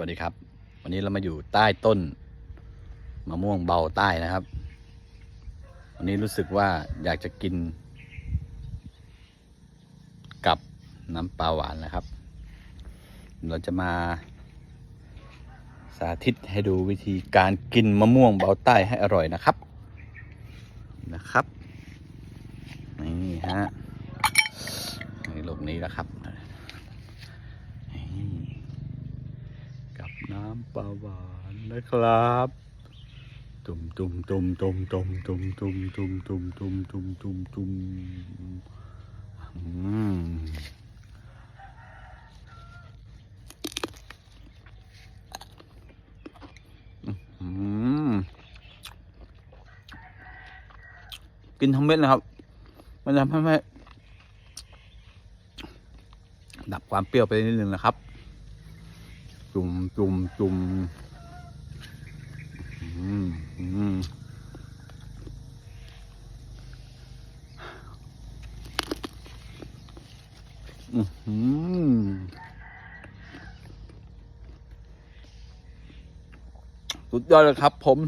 วัสดีครับ วันนี้เรามาอยู่ใต้ต้นมะม่วงเบาใต้นะครับ วันนี้รู้สึกว่าอยากจะกิน กับน้ำปลาหวานนะครับ เราจะมา สาธิตให้ดูวิธีการกินมะม่วงเบาใต้ให้อร่อยนะครับนะครับนี่ฮะนี่หลบนี้แล้วครับนี่กับ น้ำปลาหวานนะครับ ตุ่มตุ่มตุ่มตุ่มตุ่มตุ่มตุ่มตุ่มตุ่มตุ่มตุ่มตุ่มตุ่มกินทั้งเม็ดนะครับ มันจะทำให้ดับความเปรี้ยวไปนิดนึงนะครับ จุ่มจุ่มจุ่มอืมอืมอืมสุดยอดเลยครับผม